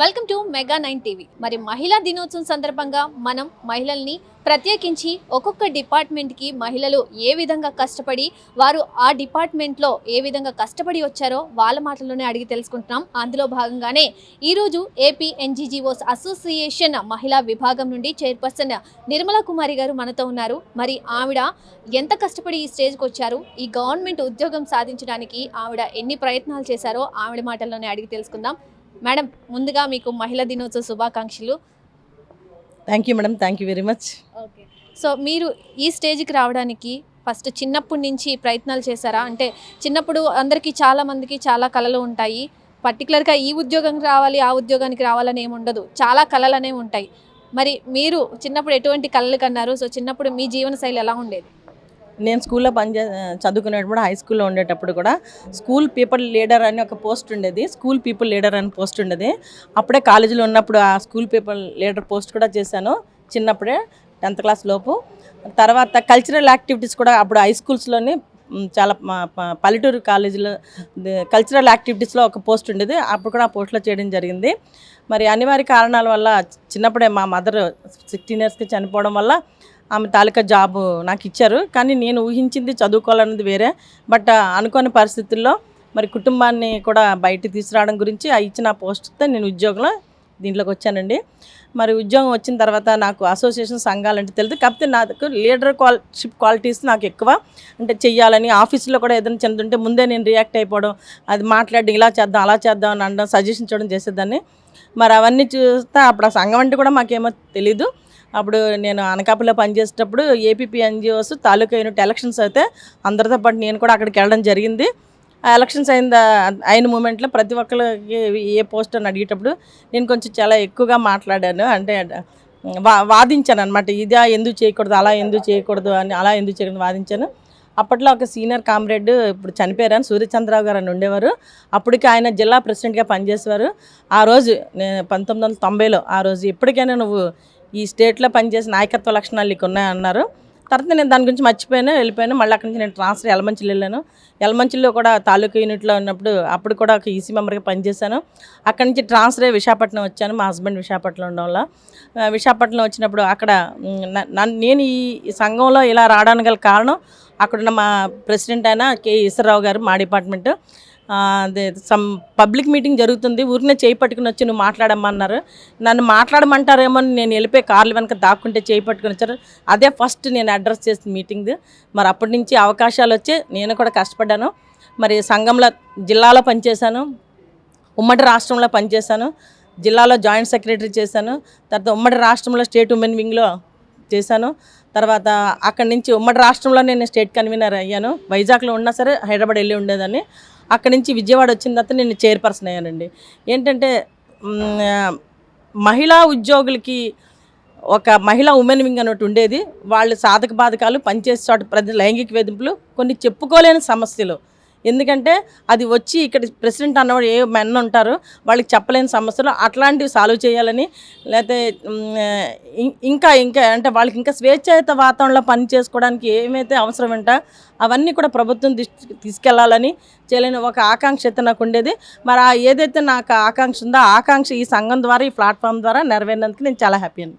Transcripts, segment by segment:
Welcome to mega nine TV. మరి మహిళా దినోత్సవం సందర్భంగా మనం మహిళల్ని ప్రత్యేకించి ఒక్కొక్క డిపార్ట్మెంట్కి మహిళలు ఏ విధంగా కష్టపడి వారు ఆ డిపార్ట్మెంట్లో ఏ విధంగా కష్టపడి వచ్చారో వాళ్ళ మాటల్లోనే అడిగి తెలుసుకుంటున్నాం. అందులో భాగంగానే ఈరోజు ఏపీ ఎన్జీజీఓస్ అసోసియేషన్ మహిళా విభాగం నుండి చైర్పర్సన్ నిర్మలా కుమారి గారు మనతో ఉన్నారు. మరి ఆవిడ ఎంత కష్టపడి ఈ స్టేజ్కి వచ్చారు? ఈ గవర్నమెంట్ ఉద్యోగం సాధించడానికి ఆవిడ ఎన్ని ప్రయత్నాలు చేశారో ఆవిడ మాటల్లోనే అడిగి తెలుసుకుందాం. మేడం ముందుగా మీకు మహిళా దినోత్సవ శుభాకాంక్షలు. Thank you madam thank you very much okay so మీరు ఈ స్టేజ్కి రావడానికి ఫస్ట్ చిన్నప్పటి నుంచి ప్రయత్నాలు చేశారా? అంటే చిన్నప్పుడు అందరికీ చాలా మందికి చాలా కళలు ఉంటాయి. పర్టికులర్గా ఈ ఉద్యోగానికి రావాలి ఆ ఉద్యోగానికి రావాలని ఏమి ఉండదు. చాలా కళలు అనేవి ఉంటాయి. మరి మీరు చిన్నప్పుడు ఎటువంటి కళలు కన్నారు? సో చిన్నప్పుడు మీ జీవన శైలి ఎలా ఉండేది? నేను స్కూల్లో పనిచే చదువుకునేటప్పుడు హై స్కూల్లో ఉండేటప్పుడు కూడా స్కూల్ పీపుల్ లీడర్ అని ఒక పోస్ట్ ఉండేది. స్కూల్ పీపుల్ లీడర్ అని పోస్ట్ ఉండేది. అప్పుడే కాలేజీలో ఉన్నప్పుడు ఆ స్కూల్ పీపుల్ లీడర్ పోస్ట్ కూడా చేశాను చిన్నప్పుడే టెన్త్ క్లాస్ లోపు. తర్వాత కల్చరల్ యాక్టివిటీస్ కూడా అప్పుడు హై స్కూల్స్లోని చాలా పల్లెటూరు కాలేజీలో కల్చరల్ యాక్టివిటీస్లో ఒక పోస్ట్ ఉండేది. అప్పుడు కూడా ఆ పోస్ట్లో చేయడం జరిగింది. మరి అనివార్య కారణాల వల్ల చిన్నప్పుడే మా మదర్ సిక్స్టీన్ ఇయర్స్కి చనిపోవడం వల్ల ఆమె తాలూకా జాబ్ నాకు ఇచ్చారు. కానీ నేను ఊహించింది చదువుకోవాలన్నది వేరే. బట్ అనుకోని పరిస్థితుల్లో మరి కుటుంబాన్ని కూడా బయట తీసుకురావడం గురించి ఆ ఇచ్చిన పోస్ట్తో నేను ఉద్యోగంలో దీంట్లోకి వచ్చానండి. మరి ఉద్యోగం వచ్చిన తర్వాత నాకు అసోసియేషన్ సంఘాలంటే తెలియదు. కాకపోతే నాకు లీడర్ క్వాలిషిప్ క్వాలిటీస్ నాకు ఎక్కువ. అంటే చెయ్యాలని ఆఫీస్లో కూడా ఏదైనా చెందుంటే ముందే నేను రియాక్ట్ అయిపోవడం అది మాట్లాడి ఇలా చేద్దాం అలా చేద్దాం అని అనడం సజెషన్ చేయడం చేసేదాన్ని. మరి అవన్నీ చూస్తే అప్పుడు ఆ సంఘం అంటే కూడా మాకేమో తెలీదు. అప్పుడు నేను అనకాపల్లిలో పనిచేసేటప్పుడు APP NGOs taluka unit elections అయితే అందరితో పాటు నేను కూడా అక్కడికి వెళ్ళడం జరిగింది. ఆ ఎలక్షన్స్ అయిన అయిన మూమెంట్లో ప్రతి ఒక్కరికి ఏ పోస్ట్ అని అడిగేటప్పుడు నేను కొంచెం చాలా ఎక్కువగా మాట్లాడాను. అంటే వా వాదించాను అనమాట ఇదా ఎందుకు చేయకూడదు అలా ఎందుకు చేయకూడదు అని అలా ఎందుకు చేయకూడదు వాదించాను. అప్పట్లో ఒక సీనియర్ కామ్రేడ్ ఇప్పుడు చనిపోయారని సూర్యచంద్రరావు గారు అని ఉండేవారు. అప్పటికి ఆయన జిల్లా ప్రెసిడెంట్గా పనిచేసేవారు. ఆ రోజు నేను పంతొమ్మిది వందల తొంభైలో ఆ రోజు ఎప్పటికైనా నువ్వు ఈ స్టేట్లో పనిచేసిన నాయకత్వ లక్షణాలు నీకు ఉన్నాయన్నారు. తర్వాత నేను దాని గురించి మర్చిపోయాను వెళ్ళిపోయాను. మళ్ళీ అక్కడి నుంచి నేను ట్రాన్స్ఫర్ ఎలమంచిలో వెళ్ళాను. ఎలమంచిలో కూడా తాలూకా యూనిట్లో ఉన్నప్పుడు అప్పుడు కూడా ఒక ఈసీ మెంబర్గా పనిచేశాను. అక్కడి నుంచి ట్రాన్స్ఫర్ అయ్యి విశాఖపట్నం వచ్చాను మా హస్బెండ్ విశాఖపట్నం ఉండడం వల్ల విశాఖపట్నం వచ్చినప్పుడు అక్కడ నన్ను- నేను ఈ సంఘంలో ఇలా రావడానికి గల కారణం అక్కడున్న మా ప్రెసిడెంట్ అయిన కె ఈశ్వరరావు గారు మా డిపార్ట్మెంటు. సమ్ పబ్లిక్ మీటింగ్ జరుగుతుంది. ఊరినే చేయి పట్టుకుని వచ్చి నువ్వు మాట్లాడమన్నారు. నన్ను మాట్లాడమంటారేమో అని నేను వెళ్ళిపోయి కార్లు వెనక దాక్కుంటే చేయి పట్టుకుని వచ్చారు. అదే ఫస్ట్ నేను అడ్రస్ చేసిన మీటింగ్. మరి అప్పటి నుంచి అవకాశాలు వచ్చి నేను కూడా కష్టపడ్డాను. మరి సంఘంలో జిల్లాలో పనిచేశాను. ఉమ్మడి రాష్ట్రంలో పనిచేశాను. జిల్లాలో జాయింట్ సెక్రటరీ చేశాను. తర్వాత ఉమ్మడి రాష్ట్రంలో స్టేట్ ఉమెన్ వింగ్లో చేశాను. తర్వాత అక్కడి నుంచి ఉమ్మడి రాష్ట్రంలో నేను స్టేట్ కన్వీనర్ అయ్యాను. వైజాగ్లో ఉన్నా సరే హైదరాబాద్ వెళ్ళి ఉండేదాన్ని. అక్కడి నుంచి విజయవాడ వచ్చిన తర్వాత నేను చైర్పర్సన్ అయ్యానండి. ఏంటంటే మహిళా ఉద్యోగులకి ఒక మహిళా ఉమెన్ వింగ్ అన్నట్టు ఉండేది. వాళ్ళు సాధక బాధకాలు పనిచేసే చోట ప్రతి లైంగిక వేధింపులు కొన్ని చెప్పుకోలేని సమస్యలు. ఎందుకంటే అది వచ్చి ఇక్కడ ప్రెసిడెంట్ అన్నవాడు ఏ మెన్ ఉంటారు వాళ్ళకి చెప్పలేని సమస్యలు అట్లాంటివి సాల్వ్ చేయాలని లేకపోతే ఇం- ఇంకా ఇంకా అంటే వాళ్ళకి ఇంకా స్వేచ్ఛాయుత వాతావరణంలో పని చేసుకోవడానికి ఏమైతే అవసరం ఉంటా అవన్నీ కూడా ప్రభుత్వం దృష్టికి తీసుకెళ్ళాలని చేయలేని ఒక ఆకాంక్ష అయితే నాకు ఉండేది. మరి ఆ ఏదైతే నాకు ఆకాంక్ష ఉందో ఆకాంక్ష ఈ సంఘం ద్వారా ఈ ప్లాట్ఫామ్ ద్వారా నెరవేరినందుకు నేను చాలా హ్యాపీ అండి.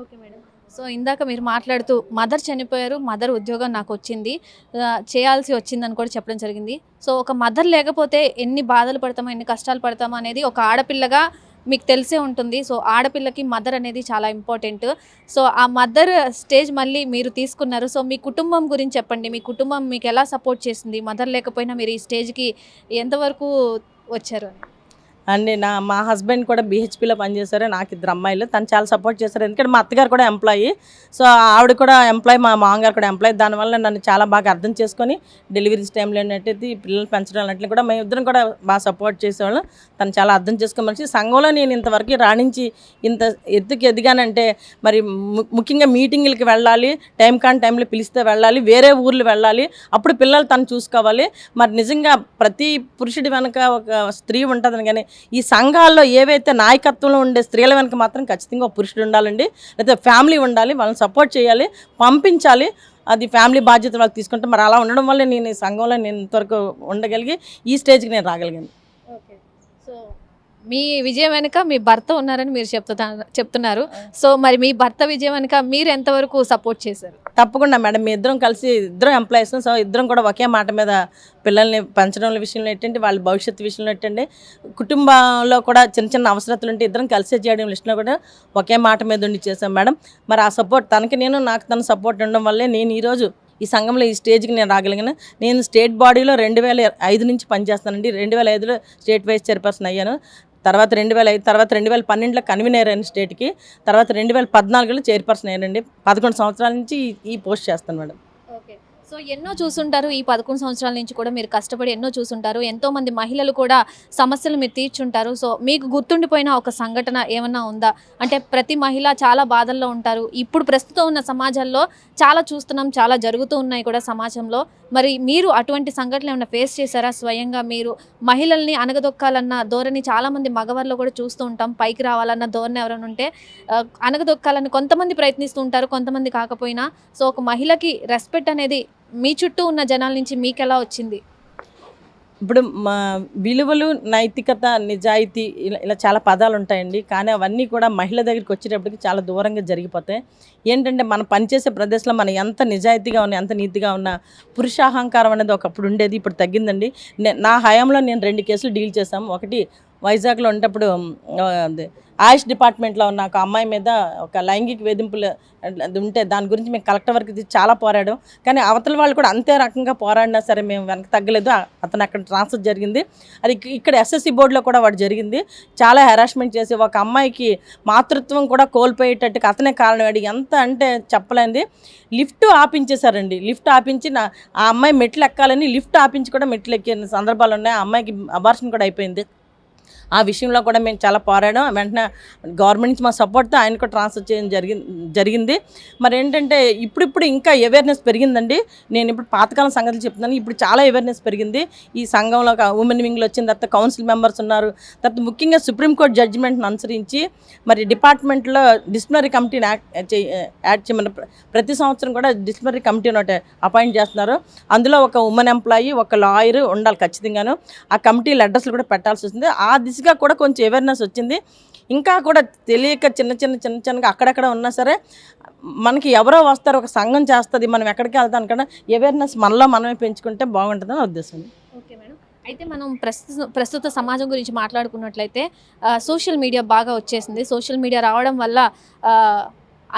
Okay madam. సో ఇందాక మీరు మాట్లాడుతూ మదర్ చనిపోయారు మదర్ ఉద్యోగం నాకు వచ్చింది చేయాల్సి వచ్చిందని కూడా చెప్పడం జరిగింది. సో ఒక మదర్ లేకపోతే ఎన్ని బాధలు పడతామో ఎన్ని కష్టాలు పడతామో అనేది ఒక ఆడపిల్లగా మీకు తెలిసే ఉంటుంది. సో ఆడపిల్లకి మదర్ అనేది చాలా ఇంపార్టెంట్. సో ఆ మదర్ స్టేజ్ మళ్ళీ మీరు తీసుకున్నారు. సో మీ కుటుంబం గురించి చెప్పండి. మీ కుటుంబం మీకు ఎలా సపోర్ట్ చేసింది? మదర్ లేకపోయినా మీరు ఈ స్టేజ్కి ఎంతవరకు వచ్చారు అని? అండ్ నా మా హస్బెండ్ కూడా బీహెచ్పీలో పనిచేశారు నాకు ఇద్దరు అమ్మాయిలు. తను చాలా సపోర్ట్ చేశారు. ఎందుకంటే మా అత్తగారు కూడా ఎంప్లాయీ. సో ఆవిడ కూడా ఎంప్లాయీ మా మామగారు కూడా ఎంప్లాయీ. దానివల్ల నన్ను చాలా బాగా అర్థం చేసుకొని డెలివరీస్ టైంలో ఏంటంటే పిల్లలు పెంచడం అన్నట్లు కూడా మేము ఇద్దరం కూడా బాగా సపోర్ట్ చేసేవాళ్ళం. తను చాలా అర్థం చేసుకో మనిషి సంఘంలో నేను ఇంతవరకు రాణించి ఇంత ఎత్తుకి ఎదిగానంటే మరి ము- ముఖ్యంగా మీటింగులకి వెళ్ళాలి టైం కాని టైంలో పిలిస్తే వెళ్ళాలి వేరే ఊర్లు వెళ్ళాలి అప్పుడు పిల్లలు తను చూసుకోవాలి. మరి నిజంగా ప్రతి పురుషుడి వెనక ఒక స్త్రీ ఉంటుందని కానీ ఈ సంఘాల్లో ఏవైతే నాయకత్వంలో ఉండే స్త్రీల వెనక మాత్రం ఖచ్చితంగా ఒక పురుషుడు ఉండాలండి. లేకపోతే ఫ్యామిలీ ఉండాలి వాళ్ళని సపోర్ట్ చేయాలి పంపించాలి. అది ఫ్యామిలీ బాధ్యత వాళ్ళకి తీసుకుంటే మరి అలా ఉండడం వల్ల నేను ఈ సంఘంలో నేను ఇంతవరకు ఉండగలిగి ఈ స్టేజ్కి నేను రాగలిగాను. ఓకే. సో మీ విజయం వెనుక మీ భర్త ఉన్నారని మీరు చెప్తున్నారు చెప్తున్నారు. సో మరి మీ భర్త విజయం వెనుక మీరు ఎంతవరకు సపోర్ట్ చేశారు? తప్పకుండా మేడం మీ ఇద్దరం కలిసి ఇద్దరం ఎంప్లాయీస్ సో ఇద్దరం కూడా ఒకే మాట మీద పిల్లల్ని పెంచడం విషయంలో ఏంటంటే వాళ్ళ భవిష్యత్తు విషయంలో ఏంటంటే కుటుంబంలో కూడా చిన్న చిన్న అవసరతలు ఉంటే ఇద్దరం కలిసి చేయడం విషయంలో కూడా ఒకే మాట మీద ఉండి చేశాం మేడం. మరి ఆ సపోర్ట్ తనకి నేను నాకు తన సపోర్ట్ ఉండడం వల్లే నేను ఈరోజు ఈ సంఘంలో ఈ స్టేజ్కి నేను రాగలిగిన. నేను స్టేట్ బాడీలో రెండు వేల ఐదు నుంచి పనిచేస్తానండి. రెండు వేల ఐదులో స్టేట్ వైస్ చైర్పర్సన్ అయ్యాను. తర్వాత రెండు వేల ఐదు తర్వాత రెండు వేల పన్నెండులో కన్వీనర్ అయిన స్టేట్కి తర్వాత రెండు వేల పద్నాలుగులో చైర్పర్సన్ అయ్యానండి పదకొండు సంవత్సరాల నుంచి ఈ- పోస్ట్ చేస్తాను మేడం సో ఎన్నో చూసుంటారు ఈ పదకొండు సంవత్సరాల నుంచి కూడా మీరు కష్టపడి ఎన్నో చూసుంటారు ఎంతో మంది మహిళలు కూడా సమస్యలు మీరు తీర్చుంటారు. సో మీకు గుర్తుండిపోయిన ఒక సంఘటన ఏమన్నా ఉందా? అంటే ప్రతి మహిళ చాలా బాధల్లో ఉంటారు. ఇప్పుడు ప్రస్తుతం ఉన్న సమాజంలో చాలా చూస్తున్నాం చాలా జరుగుతూ ఉన్నాయి కూడా సమాజంలో. మరి మీరు అటువంటి సంఘటనలు ఏమైనా ఫేస్ చేశారా? స్వయంగా మీరు మహిళల్ని అనగదొక్కాలన్న ధోరణి చాలా మంది మగవారిలో కూడా చూస్తూ ఉంటాం. పైకి రావాలన్న ధోరణి ఎవరైనా ఉంటే అనగదొక్కాలని కొంతమంది ప్రయత్నిస్తూ ఉంటారు కొంతమంది కాకపోయినా. సో ఒక మహిళకి రెస్పెక్ట్ అనేది మీ చుట్టూ ఉన్న జనాల నుంచి మీకు ఎలా వచ్చింది? ఇప్పుడు మా విలువలు నైతికత నిజాయితీ ఇలా ఇలా చాలా పదాలు ఉంటాయండి. కానీ అవన్నీ కూడా మహిళ దగ్గరికి వచ్చేటప్పటికి చాలా దూరంగా జరిగిపోతాయి. ఏంటంటే మనం పనిచేసే ప్రదేశంలో మనం ఎంత నిజాయితీగా ఉన్నా ఎంత నీతిగా ఉన్నా పురుషాహంకారం అనేది ఒకప్పుడు ఉండేది ఇప్పుడు తగ్గిందండి. నే- నా హయాంలో నేను రెండు కేసులు డీల్ చేశాం. ఒకటి వైజాగ్లో ఉన్నప్పుడు ఆయుష్ డిపార్ట్మెంట్లో ఉన్న ఒక అమ్మాయి మీద ఒక లైంగిక వేధింపులు అది ఉంటే దాని గురించి మేము కలెక్టర్ వరకు ఇది చాలా పోరాడాం. కానీ అవతల వాళ్ళు కూడా అంతే రకంగా పోరాడినా సరే మేము వెనక తగ్గలేదు. అతను అక్కడ ట్రాన్స్ఫర్ జరిగింది. అది ఇక్కడ ఎస్ఎస్సి బోర్డులో కూడా వాడు జరిగింది. చాలా హెరాస్మెంట్ చేసి ఒక అమ్మాయికి మాతృత్వం కూడా కోల్పోయేటట్టుగా అతనే కారణం. అడిగి ఎంత అంటే చెప్పలేంది. లిఫ్ట్ ఆపించేశారండి. లిఫ్ట్ ఆపించి నా ఆ అమ్మాయి మెట్లు ఎక్కాలని లిఫ్ట్ ఆపించి కూడా మెట్లు ఎక్కిన సందర్భాలు ఉన్నాయి. ఆ అమ్మాయికి అబార్షన్ కూడా అయిపోయింది. ఆ విషయంలో కూడా మేము చాలా పోరాడాం. వెంటనే గవర్నమెంట్ నుంచి మా సపోర్ట్తో ఆయన కూడా ట్రాన్స్ఫర్ చేయడం జరిగింది జరిగింది. మరి ఏంటంటే ఇప్పుడిప్పుడు ఇంకా అవేర్నెస్ పెరిగిందండి. నేను ఇప్పుడు పాతకాలం సంగతులు చెప్తున్నాను. ఇప్పుడు చాలా అవేర్నెస్ పెరిగింది. ఈ సంఘంలో ఉమెన్ వింగ్లో వచ్చిన తర్వాత కౌన్సిల్ మెంబర్స్ ఉన్నారు. తర్వాత ముఖ్యంగా సుప్రీంకోర్టు జడ్జిమెంట్ను అనుసరించి మరి డిపార్ట్మెంట్లో డిస్ప్లినరీ కమిటీని యాడ్ చేయమని ప్రతి సంవత్సరం కూడా డిస్ప్లినరీ కమిటీని ఒకటి అపాయింట్ చేస్తున్నారు. అందులో ఒక ఉమెన్ ఎంప్లాయీ ఒక లాయర్ ఉండాలి ఖచ్చితంగాను. ఆ కమిటీల అడ్రస్లు కూడా పెట్టాల్సి వస్తుంది. ఆ దిశగా కూడా కొంచెం అవేర్నెస్ వచ్చింది. ఇంకా కూడా తెలియక చిన్న చిన్న చిన్న చిన్నగా అక్కడక్కడ ఉన్నా సరే మనకి ఎవరో వస్తారు ఒక సంఘం చేస్తుంది మనం ఎక్కడికి వెళ్తాం కన్నా అవేర్నెస్ మనలో మనమే పెంచుకుంటే బాగుంటుందని ఉద్దేశం. Okay madam. అయితే మనం ప్రస్తుత ప్రస్తుత సమాజం గురించి మాట్లాడుకున్నట్లయితే సోషల్ మీడియా బాగా వచ్చేసింది. సోషల్ మీడియా రావడం వల్ల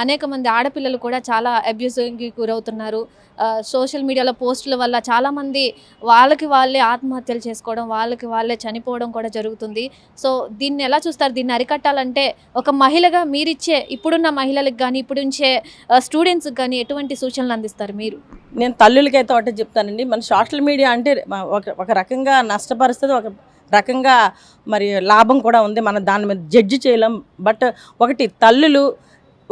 అనేక మంది ఆడపిల్లలు కూడా చాలా అబ్యూజింగ్కి గురవుతున్నారు. సోషల్ మీడియాలో పోస్టుల వల్ల చాలామంది వాళ్ళకి వాళ్ళే ఆత్మహత్యలు చేసుకోవడం వాళ్ళకి వాళ్ళే చనిపోవడం కూడా జరుగుతుంది. సో దీన్ని ఎలా చూస్తారు? దీన్ని అరికట్టాలంటే ఒక మహిళగా మీరిచ్చే ఇప్పుడున్న మహిళలకు కానీ ఇప్పుడుంచే స్టూడెంట్స్కి కానీ ఎటువంటి సూచనలు అందిస్తారు మీరు? నేను తల్లులకైతే ఒకటే చెప్తానండి. మన సోషల్ మీడియా అంటే ఒక ఒక రకంగా నష్టపరుస్తుంది ఒక రకంగా మరి లాభం కూడా ఉంది. మనం దాని మీద జడ్జి చేయలేం. బట్ ఒకటి తల్లులు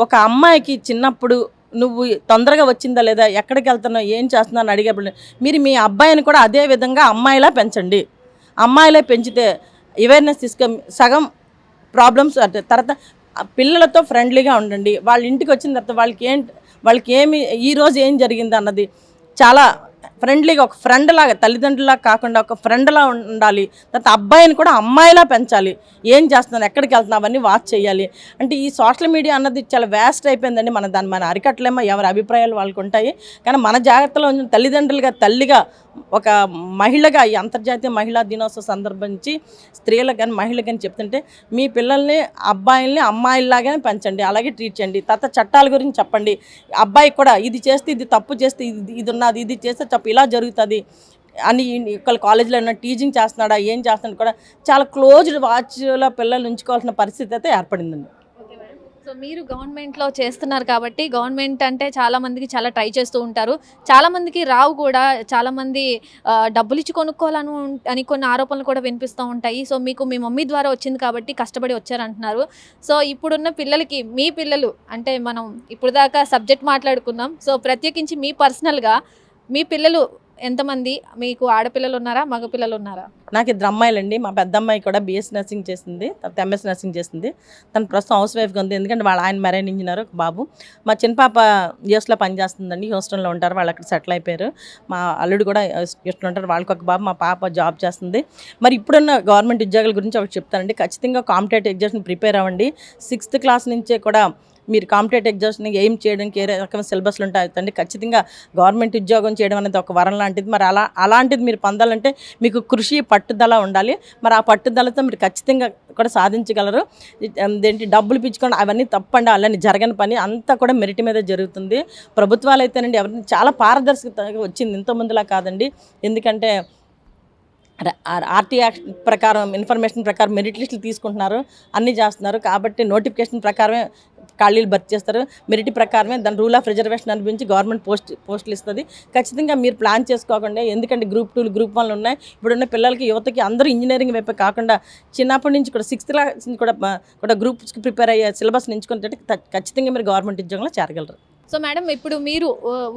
ఒక అమ్మాయికి చిన్నప్పుడు నువ్వు తొందరగా వచ్చిందా లేదా ఎక్కడికి వెళ్తున్నావు ఏం చేస్తున్నావు అని అడిగేప్పుడు మీరు మీ అబ్బాయిని కూడా అదే విధంగా అమ్మాయిలా పెంచండి. అమ్మాయిలే పెంచితే అవేర్నెస్ తీసుక సగం ప్రాబ్లమ్స్ అంటే తర్వాత పిల్లలతో ఫ్రెండ్లీగా ఉండండి. వాళ్ళ ఇంటికి వచ్చిన తర్వాత వాళ్ళకి ఏం వాళ్ళకి ఏమి ఈ రోజు ఏం జరిగింది అన్నది చాలా ఫ్రెండ్లీగా ఒక ఫ్రెండ్ లాగా తల్లిదండ్రులాగా కాకుండా ఒక ఫ్రెండ్లా ఉండాలి. తర్వాత అబ్బాయిని కూడా అమ్మాయిలా పెంచాలి. ఏం చేస్తున్నాను ఎక్కడికి వెళ్తున్నావు? అవన్నీ వాచ్ చేయాలి. అంటే ఈ సోషల్ మీడియా అన్నది చాలా వేస్ట్ అయిపోయిందండి. మన దాన్ని మన అరికట్టలేమో ఎవరి అభిప్రాయాలు వాళ్ళకు ఉంటాయి కానీ మన జాగ్రత్తలో తల్లిదండ్రులుగా తల్లిగా ఒక మహిళగా ఈ అంతర్జాతీయ మహిళా దినోత్సవ సందర్భించి స్త్రీలకు కానీ మహిళలకు కానీ చెప్తుంటే మీ పిల్లల్ని అబ్బాయిల్ని అమ్మాయిల్లాగానే పెంచండి అలాగే ట్రీట్ చేయండి. తర్వాత చట్టాల గురించి చెప్పండి. అబ్బాయికి కూడా ఇది చేస్తే ఇది తప్పు చేస్తే ఇది ఇది ఉన్నది ఇది చేస్తే తప్పు ఇలా జరుగుతుంది అని ఇక్కడ కాలేజీలో ఉన్న టీచింగ్ చేస్తున్నాడా ఏం చేస్తున్నాడు కూడా చాలా క్లోజ్డ్ వాచ్లో పిల్లలు ఉంచుకోవాల్సిన పరిస్థితి అయితే ఏర్పడిందండి. సో మీరు గవర్నమెంట్లో చేస్తున్నారు కాబట్టి గవర్నమెంట్ అంటే చాలా మందికి చాలా ట్రై చేస్తూ ఉంటారు. చాలా మందికి రావు కూడా. చాలా మంది డబ్బులు ఇచ్చి కొనుక్కోవాలను అని కొన్ని ఆరోపణలు కూడా వినిపిస్తూ ఉంటాయి. సో మీకు మీ మమ్మీ ద్వారా వచ్చింది కాబట్టి కష్టపడి వచ్చారంటున్నారు. సో ఇప్పుడున్న పిల్లలకి మీ పిల్లలు అంటే మనం ఇప్పుడు దాకా సబ్జెక్ట్ మాట్లాడుకున్నాం. సో ప్రత్యేకించి మీ పర్సనల్గా మీ పిల్లలు ఎంతమంది మీకు ఆడపిల్లలు ఉన్నారా మగపిల్లలు ఉన్నారా? నాకు ఇద్దరు అమ్మాయిలండి. మా పెద్ద అమ్మాయి కూడా బీఎస్ నర్సింగ్ చేసింది తర్వాత ఎంఎస్ నర్సింగ్ చేసింది. తను ప్రస్తుతం హౌస్ వైఫ్గా ఉంది. ఎందుకంటే వాళ్ళ ఆయన మ్యారేజ్ ఇంజనీర్ ఒక బాబు. మా చిన్న పాప యూఎస్లో పనిచేస్తుందండి. హ్యూస్టన్లో ఉంటారు. వాళ్ళు అక్కడ సెటిల్ అయిపోయారు. మా అల్లుడు కూడా హ్యూస్టన్ ఉంటారు. వాళ్ళకి ఒక బాబు మా పాప జాబ్ చేస్తుంది. మరి ఇప్పుడున్న గవర్నమెంట్ ఉద్యోగాల గురించి ఒకటి చెప్తానండి. ఖచ్చితంగా కాంపిటేటివ్ ఎగ్జామ్స్ ప్రిపేర్ అవ్వండి. సిక్స్త్ క్లాస్ నుంచే కూడా మీరు కాంపిటేటివ్ ఎగ్జామ్స్ని ఏం చేయడానికి ఏ రకమైన సిలబస్లు ఉంటాయండి? ఖచ్చితంగా గవర్నమెంట్ ఉద్యోగం చేయడం అనేది ఒక వరం లాంటిది. మరి అలా అలాంటిది మీరు పొందాలంటే మీకు కృషి పట్టుదల ఉండాలి. మరి ఆ పట్టుదలతో మీరు ఖచ్చితంగా కూడా సాధించగలరు. ఏంటి డబ్బులు పిచ్చుకోండి అవన్నీ తప్పండి అలానే జరగని పని అంతా కూడా మెరిట్ మీద జరుగుతుంది. ప్రభుత్వాలు అయితేనండి ఎవరిని చాలా పారదర్శకత వచ్చింది. ఇంత ముందులా కాదండి. ఎందుకంటే ఆర్టీ యాక్ట్ ప్రకారం ఇన్ఫర్మేషన్ ప్రకారం మెరిట్ లిస్టులు తీసుకుంటున్నారు అన్నీ చేస్తున్నారు. కాబట్టి నోటిఫికేషన్ ప్రకారమే ఖాళీలు భర్తీ చేస్తారు. మెరిట్ ప్రకారమే దాని రూల్ ఆఫ్ రిజర్వేషన్ అనిపించి గవర్నమెంట్ పోస్ట్ పోస్టులు ఇస్తుంది. ఖచ్చితంగా మీరు ప్లాన్ చేసుకోకుండా ఎందుకంటే గ్రూప్ టూలు గ్రూప్ వన్లు ఉన్నాయి. ఇప్పుడున్న పిల్లలకి యువతకి అందరూ ఇంజనీరింగ్ వైపు కాకుండా చిన్నప్పటి నుంచి కూడా సిక్స్త్ క్లాస్ నుంచి కూడా కూడా గ్రూప్స్కి ప్రిపేర్ అయ్యే సిలబస్ నించుకుంటే ఖచ్చితంగా మీరు గవర్నమెంట్ ఉద్యోగంలో చేరగలరు. సో మేడం ఇప్పుడు మీరు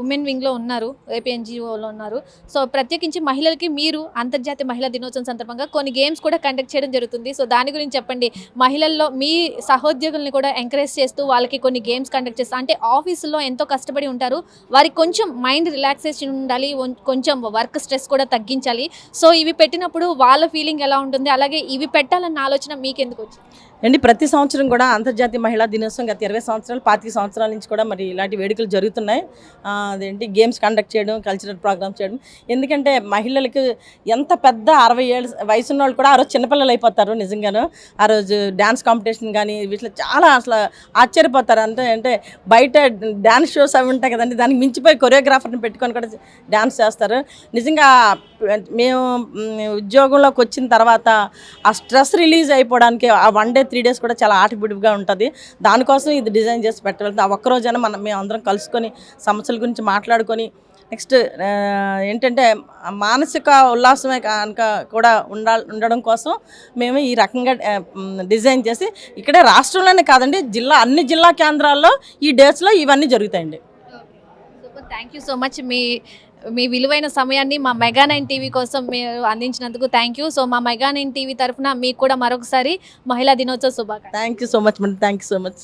ఉమెన్ వింగ్లో ఉన్నారు ఏపీఎన్జిఓలో ఉన్నారు. సో ప్రత్యేకించి మహిళలకి మీరు అంతర్జాతీయ మహిళా దినోత్సవం సందర్భంగా కొన్ని గేమ్స్ కూడా కండక్ట్ చేయడం జరుగుతుంది. సో దాని గురించి చెప్పండి. మహిళల్లో మీ సహోద్యోగుల్ని కూడా ఎంకరేజ్ చేస్తూ వాళ్ళకి కొన్ని గేమ్స్ కండక్ట్ చేస్తూ అంటే ఆఫీసులో ఎంతో కష్టపడి ఉంటారు. వారికి కొంచెం మైండ్ రిలాక్సేషన్ ఉండాలి కొంచెం వర్క్ స్ట్రెస్ కూడా తగ్గించాలి. సో ఇవి పెట్టినప్పుడు వాళ్ళ ఫీలింగ్ ఎలా ఉంటుంది? అలాగే ఇవి పెట్టాలన్న ఆలోచన మీకు ఎందుకు వచ్చింది? అండి ప్రతి సంవత్సరం కూడా అంతర్జాతీయ మహిళా దినోత్సవం గత ఇరవై సంవత్సరాలు పాతిక సంవత్సరాల నుంచి కూడా మరి ఇలాంటి వేడుకలు జరుగుతున్నాయి. అదేంటి గేమ్స్ కండక్ట్ చేయడం కల్చరల్ ప్రోగ్రామ్స్ చేయడం. ఎందుకంటే మహిళలకు ఎంత పెద్ద అరవై ఏళ్ళ వయసు ఉన్న వాళ్ళు కూడా ఆ రోజు చిన్నపిల్లలు అయిపోతారు నిజంగాను. ఆ రోజు డ్యాన్స్ కాంపిటీషన్ కానీ వీటిలో చాలా అసలు ఆశ్చర్యపోతారు. అంటే అంటే బయట డ్యాన్స్ షోస్ అవి ఉంటాయి కదండి దానికి మించిపోయి కొరియోగ్రాఫర్ని పెట్టుకొని కూడా డ్యాన్స్ చేస్తారు. నిజంగా మేము ఉద్యోగంలోకి వచ్చిన తర్వాత ఆ స్ట్రెస్ రిలీజ్ అయిపోవడానికి ఆ వన్ డే త్రీ డేస్ కూడా చాలా ఆటబిడిగా ఉంటుంది. దానికోసం ఇది డిజైన్ చేసి పెట్టగలుగుతుంది ఆ ఒక్కరోజైనా మనం మేము అందరం కలుసుకొని సమస్యల గురించి మాట్లాడుకొని నెక్స్ట్ ఏంటంటే మానసిక ఉల్లాసమే కనుక కూడా ఉండా ఉండడం కోసం మేము ఈ రకంగా డిజైన్ చేసి ఇక్కడే రాష్ట్రంలోనే కాదండి జిల్లా అన్ని జిల్లా కేంద్రాల్లో ఈ డేస్లో ఇవన్నీ జరుగుతాయండి. థ్యాంక్ యూ సో మచ్ మీ మీ విలువైన సమయాన్ని మా మెగా నైన్ టీవీ కోసం మీరు అందించినందుకు థ్యాంక్ యూ సో మా మెగా నైన్ టీవీ తరఫున మీకు కూడా మరొకసారి మహిళా దినోత్సవ శుభాకాంక్షలు. Thank you so much madam thank you so much